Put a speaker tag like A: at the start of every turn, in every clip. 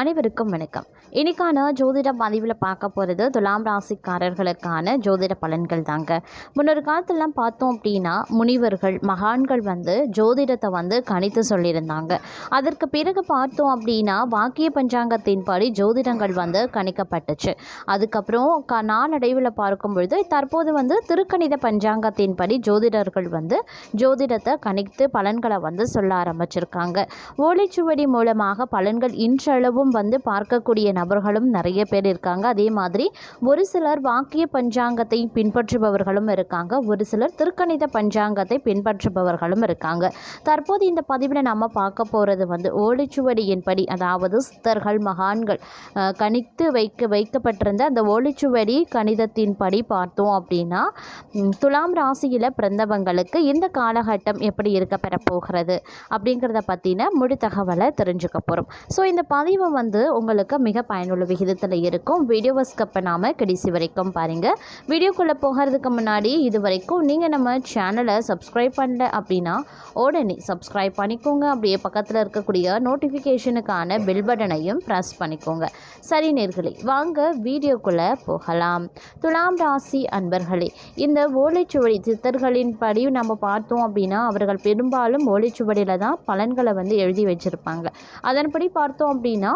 A: அனைவருக்கும் வணக்கம். இன்னைக்கான ஜோதிட பதிவில் பார்க்க போகிறது துலாம் ராசிக்காரர்களுக்கான ஜோதிட பலன்கள் தாங்க. முன்னொரு காலத்திலலாம் பார்த்தோம் அப்படின்னா முனிவர்கள் மகான்கள் வந்து ஜோதிடத்தை வந்து கணித்து சொல்லியிருந்தாங்க. அதற்கு பிறகு பார்த்தோம் அப்படின்னா வாக்கிய பஞ்சாங்கத்தின்படி ஜோதிடங்கள் வந்து கணிக்கப்பட்டுச்சு. அதுக்கப்புறம் க நாளடைவில் பார்க்கும் பொழுது தற்போது வந்து திருக்கணித பஞ்சாங்கத்தின்படி ஜோதிடர்கள் வந்து ஜோதிடத்தை கணித்து பலன்களை வந்து சொல்ல ஆரம்பிச்சிருக்காங்க. ஓலைச்சுவடி மூலமாக பலன்கள் இன்றளவும் வந்து பார்க்கக்கூடிய நபர்களும் நிறைய பேர் இருக்காங்க. அதே மாதிரி ஒரு சிலர் வாக்கிய பஞ்சாங்கத்தை பின்பற்றுபவர்களும் இருக்காங்க. ஒரு சிலர் திருக்கணித பஞ்சாங்கத்தை பின்பற்றுபவர்களும் இருக்காங்க. தற்போது இந்த பதிவில் நம்ம பார்க்க போகிறது வந்து ஓலைச்சுவடியின்படி அதாவது சித்தர்கள் மகான்கள் கணித்து வைக்க வைக்கப்பட்டிருந்த அந்த ஓலைச்சுவடி கணிதத்தின்படி பார்த்தோம் அப்படின்னா துலாம் ராசியில் பிறந்தவங்களுக்கு இந்த காலகட்டம் எப்படி இருக்க பெறப்போகிறது அப்படிங்கிறத பற்றின முழு தகவலை தெரிஞ்சுக்க போகிறோம் ஸோ இந்த பதிவை வந்து உங்களுக்கு மிக பயனுள்ள விகிதத்தில் இருக்கும். வீடியோவை ஸ்கப் பண்ணாமல் கடைசி வரைக்கும் பாருங்கள் வீடியோக்குள்ளே போகிறதுக்கு முன்னாடி இது வரைக்கும் நீங்கள் நம்ம சேனலை சப்ஸ்கிரைப் பண்ணல அப்படின்னா உடனே சப்ஸ்கிரைப் பண்ணிக்கோங்க. அப்படியே பக்கத்தில் இருக்கக்கூடிய நோட்டிஃபிகேஷனுக்கான பெல் பட்டனையும் ப்ரெஸ் பண்ணிக்கோங்க. சரி நேர்களே வாங்க வீடியோக்குள்ளே போகலாம். துலாம் ராசி அன்பர்களே இந்த ஓலைச்சுவடி சித்தர்களின் படி நம்ம பார்த்தோம் அப்படின்னா அவர்கள் பெரும்பாலும் ஓலைச்சுவடியில் தான் பலன்களை வந்து எழுதி வச்சுருப்பாங்க. அதன்படி பார்த்தோம் அப்படின்னா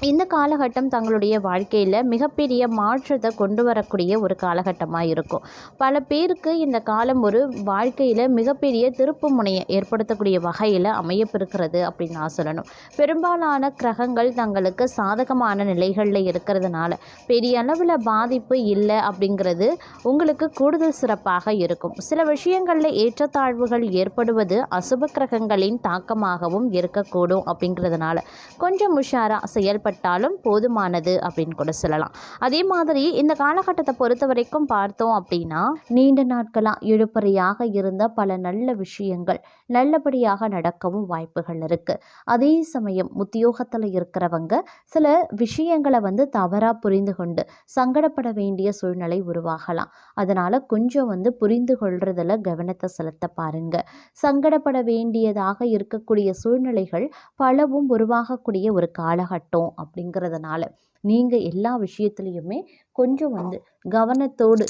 A: இந்த காலகட்டம் தங்களுடைய வாழ்க்கையில் மிகப்பெரிய மாற்றத்தை கொண்டு வரக்கூடிய ஒரு காலகட்டமாக இருக்கும். பல பேருக்கு இந்த காலம் ஒரு வாழ்க்கையில் மிகப்பெரிய திருப்பு முனையை ஏற்படுத்தக்கூடிய வகையில் அமையப்பிருக்கிறது அப்படின்னு நான் சொல்லணும். பெரும்பாலான கிரகங்கள் தங்களுக்கு சாதகமான நிலைகளில் இருக்கிறதுனால பெரிய அளவில் பாதிப்பு இல்லை அப்படிங்கிறது உங்களுக்கு கூடுதல் சிறப்பாக இருக்கும். சில விஷயங்களில் ஏற்றத்தாழ்வுகள் ஏற்படுவது அசுப கிரகங்களின் தாக்கமாகவும் இருக்கக்கூடும் அப்படிங்கிறதுனால கொஞ்சம் உஷாராக செயல்பட்டாலும் போதுமானது அப்படின்னு கூட சொல்லலாம். அதே மாதிரி இந்த காலகட்டத்தை பொறுத்த வரைக்கும் பார்த்தோம் அப்படின்னா நீண்ட நாட்களாக இழுப்பறையாக இருந்த பல நல்ல விஷயங்கள் நல்லபடியாக நடக்கவும் வாய்ப்புகள் இருக்குது அதே சமயம் உத்தியோகத்தில் இருக்கிறவங்க சில விஷயங்களை வந்து தவறாக புரிந்து கொண்டு சங்கடப்பட வேண்டிய சூழ்நிலை உருவாகலாம். அதனால் கொஞ்சம் வந்து புரிந்து கொள்றதில் கவனத்தை செலுத்த பாருங்க. சங்கடப்பட வேண்டியதாக இருக்கக்கூடிய சூழ்நிலைகள் பலவும் உருவாகக்கூடிய ஒரு காலகட்டம். அப்படிங்கிறதுனால நீங்கள் எல்லா விஷயத்துலையுமே கொஞ்சம் வந்து கவனத்தோடு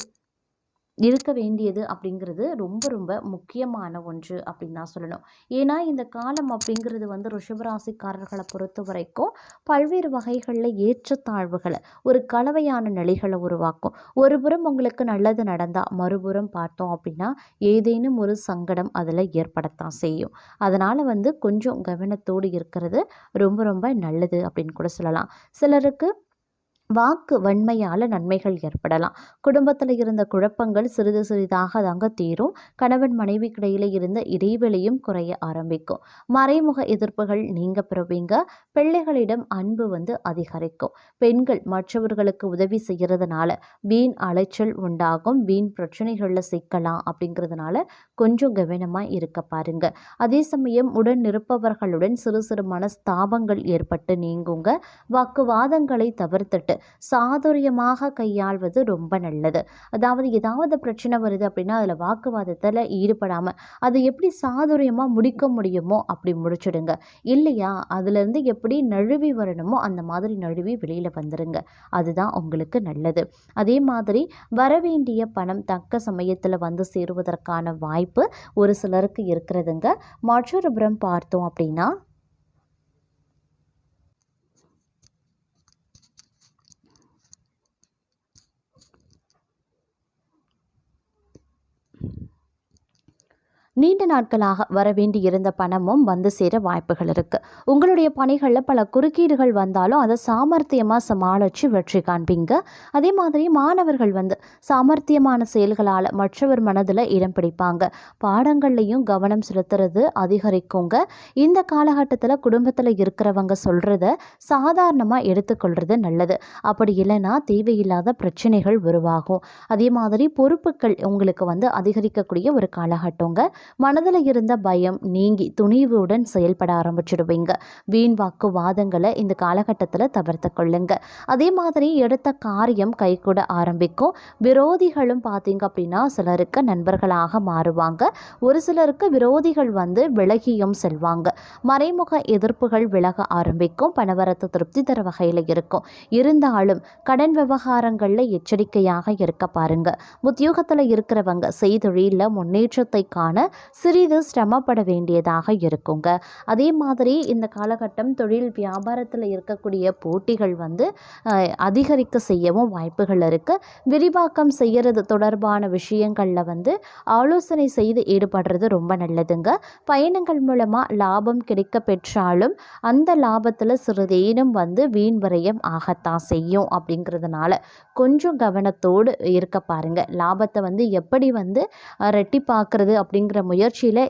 A: இருக்க வேண்டியது அப்படிங்கிறது ரொம்ப ரொம்ப முக்கியமான ஒன்று அப்படின்னு தான் சொல்லணும். ஏன்னா இந்த காலம் அப்படிங்கிறது வந்து ரிஷபராசிக்காரர்களை பொறுத்த வரைக்கும் பல்வேறு வகைகளில் ஏற்றத்தாழ்வுகளை ஒரு கலவையான நிலைகளை உருவாக்கும். ஒரு புறம் உங்களுக்கு நல்லது நடந்தால் மறுபுறம் பார்த்தோம் அப்படின்னா ஏதேனும் ஒரு சங்கடம் அதில் ஏற்படத்தான் செய்யும். அதனால் வந்து கொஞ்சம் கவனத்தோடு இருக்கிறது ரொம்ப ரொம்ப நல்லது அப்படின்னு கூட சொல்லலாம். சிலருக்கு வாக்கு வன்மையால் நன்மைகள் ஏற்படலாம். குடும்பத்தில் இருந்த குழப்பங்கள் சிறிது சிறிதாக தாங்க தீரும். கணவன் மனைவிக்கிடையில் இருந்த இடைவெளியும் குறைய ஆரம்பிக்கும். மறைமுக எதிர்ப்புகள் நீங்க பெறுவீங்க. பிள்ளைகளிடம் அன்பு வந்து அதிகரிக்கும். பெண்கள் மற்றவர்களுக்கு உதவி செய்கிறதுனால வீண் அலைச்சல் உண்டாகும். வீண் பிரச்சனைகளில் சிக்கலாம் அப்படிங்கிறதுனால கொஞ்சம் கவனமாக இருக்க பாருங்க. அதே சமயம் உடன் இருப்பவர்களுடன் சிறு சிறு மனஸ்தாபங்கள் ஏற்பட்டு நீங்குங்க. வாக்குவாதங்களை தவிர்த்துட்டு சாதுரியமாக கையாள்வது ரொம்ப நல்லது. அதாவது ஏதாவது பிரச்சனை வருது அப்படின்னா அதில் வாக்குவாதத்தில் ஈடுபடாமல் அதை எப்படி சாதுரியமாக முடிக்க முடியுமோ அப்படி முடிச்சிடுங்க. இல்லையா? அதுலேருந்து எப்படி நழுவி வரணுமோ அந்த மாதிரி நழுவி வெளியில் வந்துடுங்க அதுதான் உங்களுக்கு நல்லது. அதே மாதிரி வரவேண்டிய பணம் தக்க சமயத்தில் வந்து சேருவதற்கான வாய்ப்பு ஒரு சிலருக்கு இருக்கிறதுங்க. மற்றொரு புறம் பார்த்தோம் அப்படின்னா நீண்ட நாட்களாக வரவேண்டி இருந்த பணமும் வந்து சேர வாய்ப்புகள் இருக்குது உங்களுடைய பணிகளில் பல குறுக்கீடுகள் வந்தாலும் அதை சாமர்த்தியமாக சமாளித்து வெற்றி காண்பீங்க. அதே மாதிரி மாணவர்கள் வந்து சாமர்த்தியமான செயல்களால் மற்றவர் மனதில் இடம் பிடிப்பாங்க. பாடங்கள்லையும் கவனம் செலுத்துறது அதிகரிக்குங்க. இந்த காலகட்டத்தில் குடும்பத்தில் இருக்கிறவங்க சொல்கிறத சாதாரணமாக எடுத்துக்கொள்கிறது நல்லது. அப்படி இல்லைன்னா தேவையில்லாத பிரச்சனைகள் உருவாகும். அதே மாதிரி பொறுப்புகள் உங்களுக்கு வந்து அதிகரிக்கக்கூடிய ஒரு காலகட்டங்க. மனதில் இருந்த பயம் நீங்கி துணிவுடன் செயல்பட ஆரம்பிச்சிடுவீங்க. வீண் வாக்குவாதங்களை இந்த காலகட்டத்தில் தவிர்த்து கொள்ளுங்க. அதே மாதிரி எடுத்த காரியம் கைகூட ஆரம்பிக்கும். விரோதிகளும் பார்த்தீங்க அப்படின்னா சிலருக்கு நண்பர்களாக மாறுவாங்க. ஒரு சிலருக்கு விரோதிகள் வந்து விலகியும் செல்வாங்க. மறைமுக எதிர்ப்புகள் விலக ஆரம்பிக்கும். பணவரத்து திருப்தி தர வகையில் இருக்கும். இருந்தாலும் கடன் விவகாரங்களில் எச்சரிக்கையாக இருக்க பாருங்க. உத்தியோகத்தில் இருக்கிறவங்க செய்தொழிலில் முன்னேற்றத்தை காண சிறிது சிரமப்பட வேண்டியதாக இருக்குங்க. அதே மாதிரி இந்த காலகட்டம் தொழில் வியாபாரத்தில் இருக்கக்கூடிய போட்டிகள் வந்து அதிகரிக்க செய்யவும் வாய்ப்புகள் இருக்குது விரிவாக்கம் செய்கிறது தொடர்பான விஷயங்களில் வந்து ஆலோசனை செய்து ஈடுபடுறது ரொம்ப நல்லதுங்க. பயணங்கள் மூலமாக லாபம் கிடைக்க பெற்றாலும் அந்த லாபத்தில் சிறிதேனும் வந்து வீண் விரயம் ஆகத்தான் செய்யும் அப்படிங்கிறதுனால கொஞ்சம் கவனத்தோடு இருக்க பாருங்க. லாபத்தை வந்து எப்படி வந்து ரெட்டி ரெட்டிப்பாக்குறது அப்படிங்கிற முயற்சியில்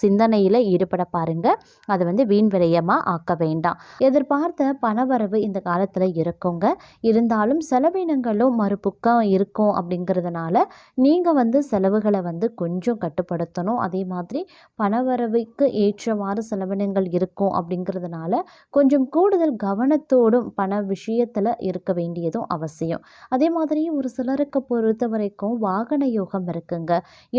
A: சிந்தனையில் ஈடுபட பாருங்க. அதை வந்து வீண் விரயமாக ஆக்க வேண்டாம். எதிர்பார்த்த பணவரவு இந்த காலத்தில் இருக்குங்க. இருந்தாலும் செலவினங்களும் மறுபுக்கம் இருக்கும் அப்படிங்கிறதுனால நீங்கள் வந்து செலவுகளை வந்து கொஞ்சம் கட்டுப்படுத்தணும். அதே மாதிரி பணவரவுக்கு ஏற்றவாறு செலவினங்கள் இருக்கும் அப்படிங்கிறதுனால கொஞ்சம் கூடுதல் கவனத்தோடும் பண விஷயத்தில் இருக்க வேண்டியதும் அவசியம். அதே மாதிரி ஒரு சிலருக்கு பொறுத்த வரைக்கும் வாகன யோகம் இருக்குங்க.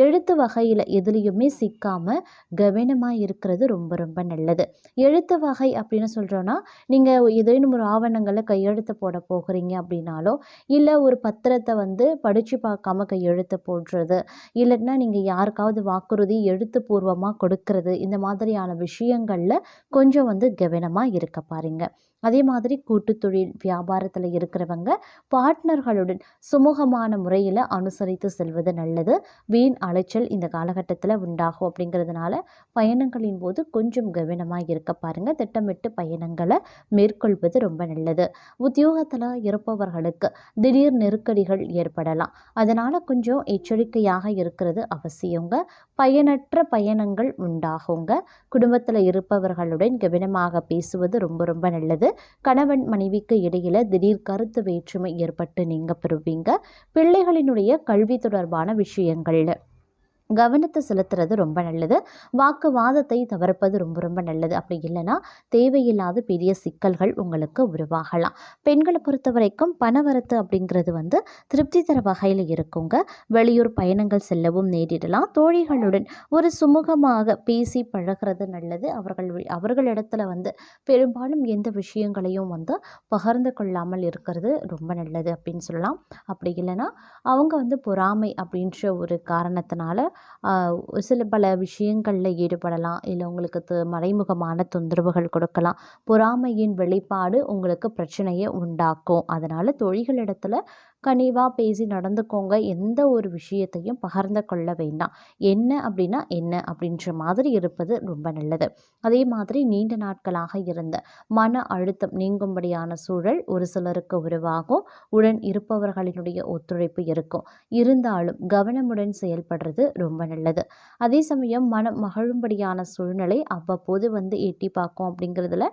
A: எழுத்து வகையில் எதுலேயுமே சிக்காமல் கவனமாக இருக்கிறது ரொம்ப ரொம்ப நல்லது. எழுத்து வகை அப்படின்னு சொல்கிறோன்னா நீங்கள் ஏதேனும் ஒரு ஆவணங்களை கையெழுத்து போட போகிறீங்க அப்படின்னாலோ இல்லை ஒரு பத்திரத்தை வந்து படித்து பார்க்காம கையெழுத்து போடுறது இல்லைன்னா நீங்கள் யாருக்காவது வாக்குறுதி எழுத்துப்பூர்வமாக கொடுக்கறது இந்த மாதிரியான விஷயங்களில் கொஞ்சம் வந்து கவனமாக இருக்க பாருங்கள் அதே மாதிரி கூட்டு தொழில் வியாபாரத்தில் இருக்கிறவங்க பார்ட்னர்களுடன் சுமூகமான முறையில் அனுசரித்து செல்வது நல்லது. வீண் அலைச்சல் இந்த காலகட்டத்தில் உண்டாகும் அப்படிங்கிறதுனால பயணங்களின் போது கொஞ்சம் கவனமாக இருக்க பாருங்கள் திட்டமிட்டு பயணங்களை மேற்கொள்வது ரொம்ப நல்லது. உத்தியோகத்தில் இருப்பவர்களுக்கு திடீர் நெருக்கடிகள் ஏற்படலாம். அதனால் கொஞ்சம் எச்சரிக்கையாக இருக்கிறது அவசியங்க. பயனற்ற பயணங்கள் உண்டாகுங்க. குடும்பத்தில் இருப்பவர்களுடன் கவனமாக பேசுவது ரொம்ப ரொம்ப நல்லது. கணவன் மனைவிக்கு இடையில திடீர் கருத்து வேற்றுமை ஏற்பட்டு நீங்க பெறுவீங்க. பிள்ளைகளினுடைய கல்வி தொடர்பான விஷயங்கள்ல. கவனத்தை செலுத்துறது ரொம்ப நல்லது. வாக்குவாதத்தை தவிர்ப்பது ரொம்ப ரொம்ப நல்லது. அப்படி இல்லைன்னா தேவையில்லாத பெரிய சிக்கல்கள் உங்களுக்கு உருவாகலாம். பெண்களை பொறுத்த வரைக்கும் பணவரத்து அப்படிங்கிறது வந்து திருப்தி தர வகையில் இருக்குங்க. வெளியூர் பயணங்கள் செல்லவும் நேரிடலாம். தோழிகளுடன் ஒரு சுமூகமாக பேசி பழகிறது நல்லது. அவர்கள் அவர்களிடத்துல வந்து பெரும்பாலும் எந்த விஷயங்களையும் வந்து பகிர்ந்து கொள்ளாமல் இருக்கிறது ரொம்ப நல்லது அப்படின்னு சொல்லலாம். அப்படி இல்லைன்னா அவங்க வந்து பொறாமை அப்படின்ற ஒரு காரணத்தினால சில பல விஷயங்களில் ஈடுபடலாம். இல்லை உங்களுக்கு மறைமுகமான தொந்தரவுகள் கொடுக்கலாம். பொறாமையின் வெளிப்பாடு உங்களுக்கு பிரச்சனையை உண்டாக்கும். அதனால் தொழில்களிடத்துல கனிவாக பேசி நடந்துக்கோங்க. எந்த ஒரு விஷயத்தையும் பகிர்ந்து கொள்ள வேண்டாம். என்ன அப்படின்னா என்ன அப்படின்ற மாதிரி இருப்பது ரொம்ப நல்லது. அதே மாதிரி நீண்ட நாட்களாக இருந்த மன அழுத்தம் நீங்கும்படியான சூழல் ஒரு சிலருக்கு உருவாகும். உடன் இருப்பவர்களினுடைய ஒத்துழைப்பு இருக்கும். இருந்தாலும் கவனமுடன் செயல்படுறது ரொம்ப நல்லது. அதே சமயம் மனம் மகிழும்படியான சூழ்நிலை அவ்வப்போது வந்து எட்டி பார்க்கும் அப்படிங்கிறதுல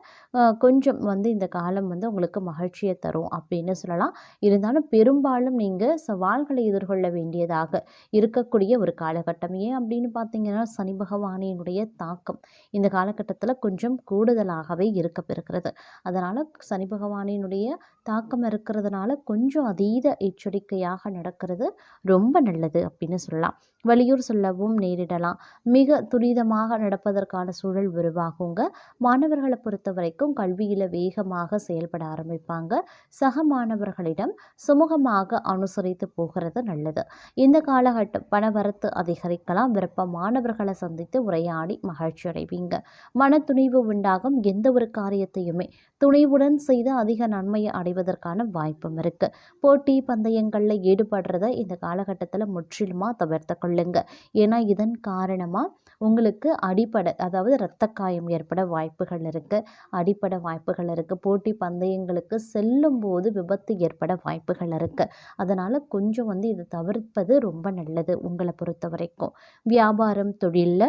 A: கொஞ்சம் வந்து இந்த காலம் வந்து உங்களுக்கு மகிழ்ச்சியை தரும் அப்படின்னு சொல்லலாம். இருந்தாலும் பெரும் பெரும்பாலும் நீங்கள் சவால்களை எதிர்கொள்ள வேண்டியதாக இருக்கக்கூடிய ஒரு காலகட்டம். ஏன் அப்படின்னு பார்த்தீங்கன்னா சனி பகவானினுடைய தாக்கம் இந்த காலகட்டத்தில் கொஞ்சம் கூடுதலாகவே இருக்கப்பெறுகிறது. அதனால் சனி பகவானினுடைய தாக்கம் இருக்கிறதுனால கொஞ்சம் அதீத எச்சரிக்கையாக நடக்கிறது ரொம்ப நல்லது அப்படின்னு சொல்லலாம். வெளியூர் சொல்லவும் நேரிடலாம். மிக துரிதமாக நடப்பதற்கான சூழல் உருவாகுங்க. மாணவர்களை பொறுத்த வரைக்கும் கல்வியில் வேகமாக செயல்பட ஆரம்பிப்பாங்க. சக மாணவர்களிடம் சுமூகமாக அனுசரித்து போகிறது நல்லது. இந்த காலகட்டம் பணவரத்து அதிகரிக்கலாம். விருப்பமானவர்களை சந்தித்து உரையாடி மகிழ்ச்சி அடைவீங்க. மன துணிவு உண்டாகும். எந்த ஒரு காரியத்தையுமே துணிவுடன் செய்து அதிக நன்மையை அடைவதற்கான வாய்ப்பும் இருக்கு. போட்டி பந்தயங்களில் ஈடுபடுறத இந்த காலகட்டத்தில் முற்றிலுமாக தவிர்த்து கொள்ளுங்க. ஏன்னா இதன் காரணமாக உங்களுக்கு அடிப்படை அதாவது இரத்த காயம் ஏற்பட வாய்ப்புகள் இருக்குது அடிப்படை வாய்ப்புகள் இருக்குது போட்டி பந்தயங்களுக்கு செல்லும் போது விபத்து ஏற்பட வாய்ப்புகள் இருக்குது அதனால் கொஞ்சம் வந்து இதை தவிர்ப்பது ரொம்ப நல்லது உங்களை பொறுத்த வரைக்கும் வியாபாரம் தொழிலில்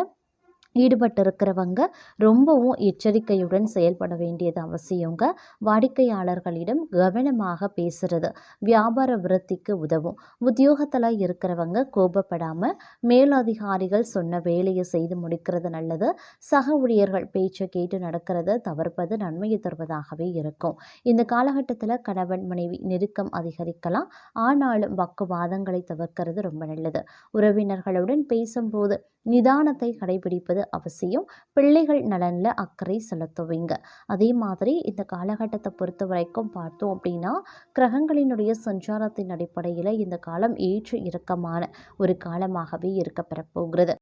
A: ஈடுபட்டிருக்கிறவங்க ரொம்பவும் எச்சரிக்கையுடன் செயல்பட வேண்டியது அவசியங்க. வாடிக்கையாளர்களிடம் கவனமாக பேசுறது வியாபார விருத்திக்கு உதவும். உத்தியோகத்தில் இருக்கிறவங்க கோபப்படாமல் மேலதிகாரிகள் சொன்ன வேலையை செய்து முடிக்கிறது நல்லது. சக ஊழியர்கள் பேச்சை கேட்டு நடக்கிறத தவிர்ப்பது நன்மையை தருவதாகவே இருக்கும். இந்த காலகட்டத்தில் கணவன் மனைவி நெருக்கம் அதிகரிக்கலாம். ஆனாலும் வாக்குவாதங்களை தவிர்க்கிறது ரொம்ப நல்லது. உறவினர்களுடன் பேசும்போது நிதானத்தை கடைபிடிப்பது அவசியம். பிள்ளைகள் நலனில் அக்கறை செலுத்துவீங்க. அதே மாதிரி இந்த காலகட்டத்தை பொறுத்த வரைக்கும் பார்த்தோம் அப்படின்னா கிரகங்களினுடைய சஞ்சாரத்தின் அடிப்படையில் இந்த காலம் ஏற்று இறக்கமான ஒரு காலமாகவே இருக்க பெறப்போகிறது